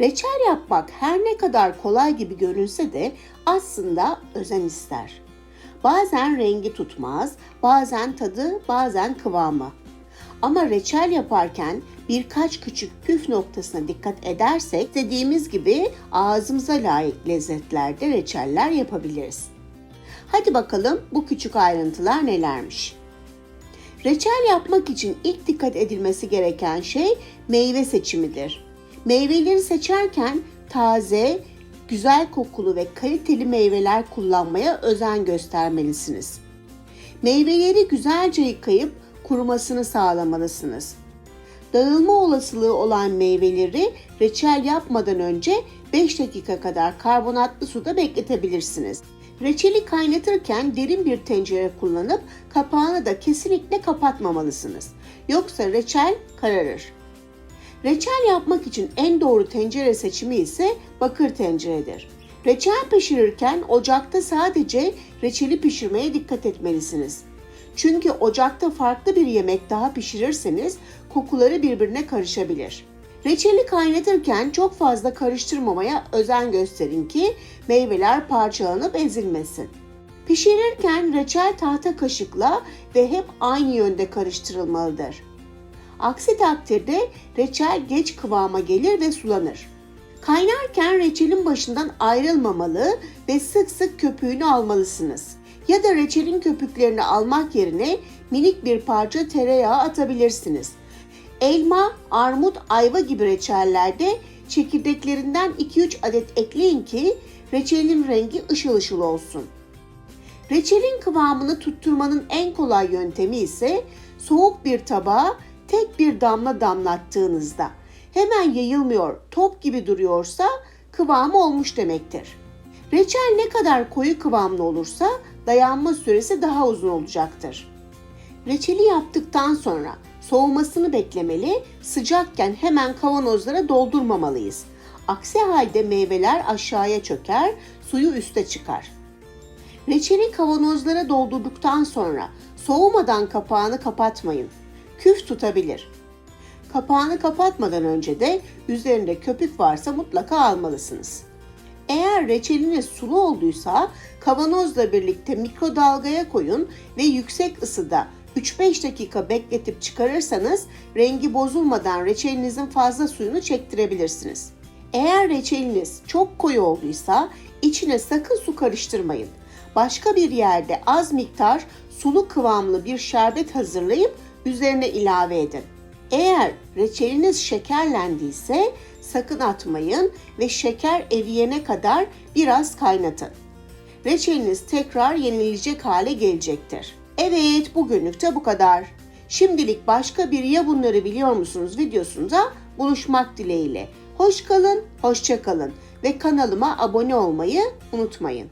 Reçel yapmak her ne kadar kolay gibi görünse de aslında özen ister. Bazen rengi tutmaz, bazen tadı, bazen kıvamı. Ama reçel yaparken birkaç küçük püf noktasına dikkat edersek dediğimiz gibi ağzımıza layık lezzetlerde reçeller yapabiliriz. Hadi bakalım bu küçük ayrıntılar nelermiş? Reçel yapmak için ilk dikkat edilmesi gereken şey meyve seçimidir. Meyveleri seçerken taze, güzel kokulu ve kaliteli meyveler kullanmaya özen göstermelisiniz. Meyveleri güzelce yıkayıp kurumasını sağlamalısınız. Dağılma olasılığı olan meyveleri reçel yapmadan önce 5 dakika kadar karbonatlı suda bekletebilirsiniz. Reçeli kaynatırken derin bir tencere kullanıp kapağını da kesinlikle kapatmamalısınız. Yoksa reçel kararır. Reçel yapmak için en doğru tencere seçimi ise bakır tenceredir. Reçel pişirirken ocakta sadece reçeli pişirmeye dikkat etmelisiniz. Çünkü ocakta farklı bir yemek daha pişirirseniz kokuları birbirine karışabilir. Reçeli kaynatırken çok fazla karıştırmamaya özen gösterin ki meyveler parçalanıp ezilmesin. Pişirirken reçel tahta kaşıkla ve hep aynı yönde karıştırılmalıdır. Aksi takdirde reçel geç kıvama gelir ve sulanır. Kaynarken reçelin başından ayrılmamalı ve sık sık köpüğünü almalısınız. Ya da reçelin köpüklerini almak yerine minik bir parça tereyağı atabilirsiniz. Elma, armut, ayva gibi reçellerde çekirdeklerinden 2-3 adet ekleyin ki reçelin rengi ışıl ışıl olsun. Reçelin kıvamını tutturmanın en kolay yöntemi ise soğuk bir tabağa tek bir damla damlattığınızda hemen yayılmıyor, top gibi duruyorsa kıvamı olmuş demektir. Reçel ne kadar koyu kıvamlı olursa dayanma süresi daha uzun olacaktır. Reçeli yaptıktan sonra soğumasını beklemeli, sıcakken hemen kavanozlara doldurmamalıyız. Aksi halde meyveler aşağıya çöker, suyu üste çıkar. Reçeli kavanozlara doldurduktan sonra soğumadan kapağını kapatmayın. Küf tutabilir. Kapağını kapatmadan önce de üzerinde köpük varsa mutlaka almalısınız. Eğer reçeliniz sulu olduysa kavanozla birlikte mikrodalgaya koyun ve yüksek ısıda 3-5 dakika bekletip çıkarırsanız rengi bozulmadan reçelinizin fazla suyunu çektirebilirsiniz. Eğer reçeliniz çok koyu olduysa içine sakın su karıştırmayın. Başka bir yerde az miktar sulu kıvamlı bir şerbet hazırlayıp üzerine ilave edin. Eğer reçeliniz şekerlendiyse sakın atmayın ve şeker eriyene kadar biraz kaynatın. Reçeliniz tekrar yenilecek hale gelecektir. Evet bugünlük de bu kadar. Şimdilik başka bir ya bunları biliyor musunuz videosunda buluşmak dileğiyle. Hoş kalın, hoşça kalın ve kanalıma abone olmayı unutmayın.